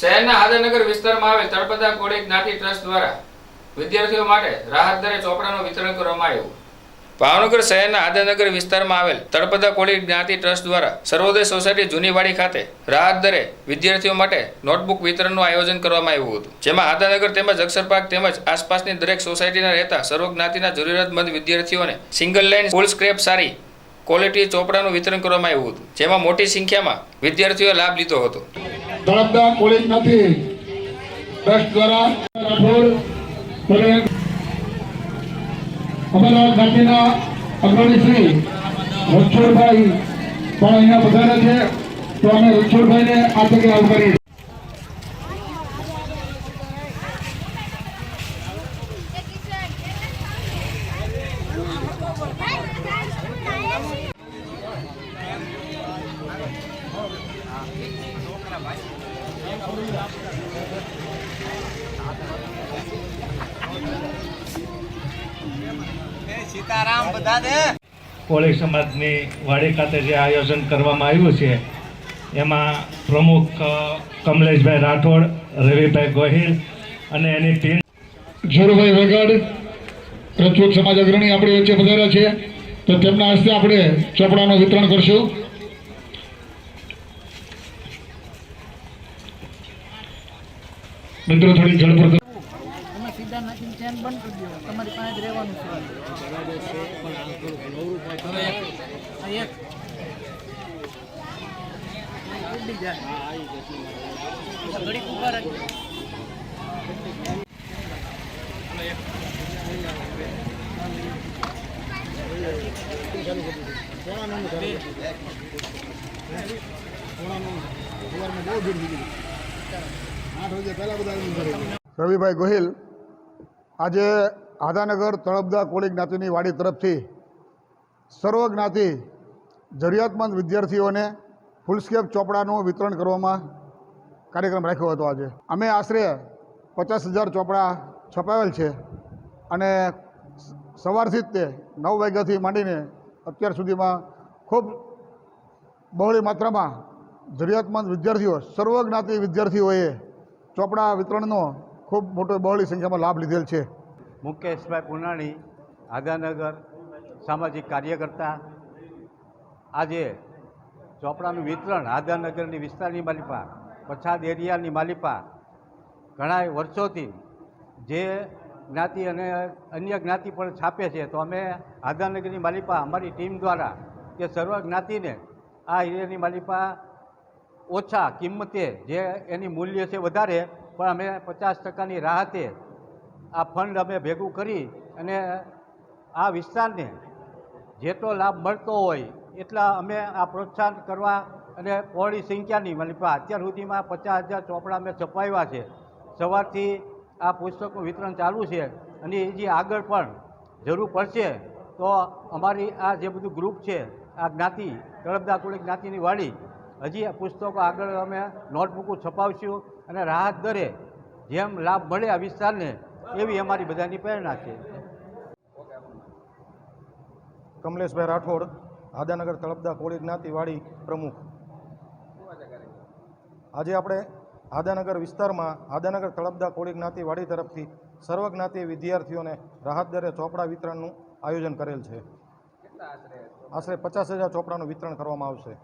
શહેરના હાદરનગર વિસ્તારમાં આવેલ તળપદા કોળી જ્ઞાતિ ટ્રસ્ટ દ્વારા વિદ્યાર્થીઓ માટે રાહત દરે ચોપડાનું વિતરણ કરવામાં આવ્યું. ભાવનગર શહેરના આદાનગર વિસ્તારમાં આવેલ તળપદા કોળી જ્ઞાતિ ટ્રસ્ટ દ્વારા સર્વોદય સોસાયટી જૂનીવાડી ખાતે રાહત દરે વિદ્યાર્થીઓ માટે નોટબુક વિતરણનું આયોજન કરવામાં આવ્યું હતું. જેમાં આદાનગર તેમજ અક્ષરપાક તેમજ આસપાસની દરેક સોસાયટીના રહેતા સર્વ જ્ઞાતિના જરૂરિયાતમંદ વિદ્યાર્થીઓને સિંગલ લાઇન ફૂલ સ્ક્રેપ સારી ક્વોલિટી ચોપડાનું વિતરણ કરવામાં આવ્યું હતું. જેમાં મોટી સંખ્યામાં વિદ્યાર્થીઓએ લાભ લીધો હતો. તળપદા કોલેજ નથી ટ્રસ્ટ દ્વારા રાઠોડ અમદાવાદ ખાતેના અગ્રણી શ્રી રણછોડભાઈ પણ અહીંયા પધાર્યા છે. તો અમે રણછોડભાઈને આ તકે આવકારીએ સીતારામ કોળી સમાજની વાડી ખાતે જે આયોજન કરવામાં આવ્યું છે એમાં પ્રમુખ કમલેશભાઈ રાઠોડ રવિભાઈ ગોહિલ અને એની ટીમ જોરુભાઈ વેગડ રજપૂત સમાજ અગ્રણી આપણી વચ્ચે પધાર્યા છે. તો તેમના હસ્તે આપણે ચોપડાનું વિતરણ કરશું. મિત્રો થોડી ઝડપર બહુ તમે સીધા નાખીને રવિભાઈ ગોહિલ, આજે આદાનગર તળબદા કોળી જ્ઞાતિની વાડી તરફથી સર્વ જ્ઞાતિ જરૂરિયાતમંદ વિદ્યાર્થીઓને ફૂલસ્કેપ ચોપડાનું વિતરણ કરવામાં કાર્યક્રમ રાખ્યો હતો આજે. અમે આશરે પચાસ હજાર ચોપડા છપાવેલ છે અને સવારથી જ તે નવ વાગ્યાથી માંડીને અત્યાર સુધીમાં ખૂબ બહોળી માત્રામાં જરૂરિયાતમંદ વિદ્યાર્થીઓ, સર્વ જ્ઞાતિ વિદ્યાર્થીઓએ ચોપડા વિતરણનો ખૂબ મોટો બહોળી સંખ્યામાં લાભ લીધેલ છે. મુકેશભાઈ પુનાણી આદાનગર સામાજિક કાર્યકર્તા. આજે ચોપડાનું વિતરણ આદાનગરની વિસ્તારની માલિપા પછાત એરિયાની માલિપા ઘણા વર્ષોથી જે જ્ઞાતિ અને અન્ય જ્ઞાતિ પણ છાપે છે. તો અમે આદાનગરની માલિપા અમારી ટીમ દ્વારા કે સર્વ જ્ઞાતિને આ એરિયાની માલિપા ઓછા કિંમતે જે એની મૂલ્ય છે વધારે, પણ અમે પચાસ ટકાની રાહતે આ ફંડ અમે ભેગું કરી અને આ વિસ્તારને જેટલો લાભ મળતો હોય એટલા અમે આ પ્રોત્સાહન કરવા અને પહોળી સંખ્યાની, મતલબ અત્યાર સુધીમાં પચાસ હજાર ચોપડા અમે છપાવ્યા છે. સવારથી આ પુસ્તકનું વિતરણ ચાલુ છે અને એ આગળ પણ જરૂર પડશે, તો અમારી આ જે બધું ગ્રુપ છે, આ જ્ઞાતિ, તળપદા કોળી જ્ઞાતિની વાડી હજી આ પુસ્તકો આગળ અમે નોટબુકો છપાવશું અને રાહત દરે જેમ લાભ મળે આ વિસ્તારને, એવી અમારી બધાની પ્રેરણા છે. કમલેશભાઈ રાઠોડ, આદાનગર તળપદા કોળી જ્ઞાતિ વાડી પ્રમુખ. આજે આપણે આદાનગર વિસ્તારમાં આદાનગર તળપદા કોળી જ્ઞાતિવાડી તરફથી સર્વ જ્ઞાતિ વિદ્યાર્થીઓને રાહત દરે ચોપડા વિતરણનું આયોજન કરેલ છે. આશરે પચાસ હજાર ચોપડાનું વિતરણ કરવામાં આવશે.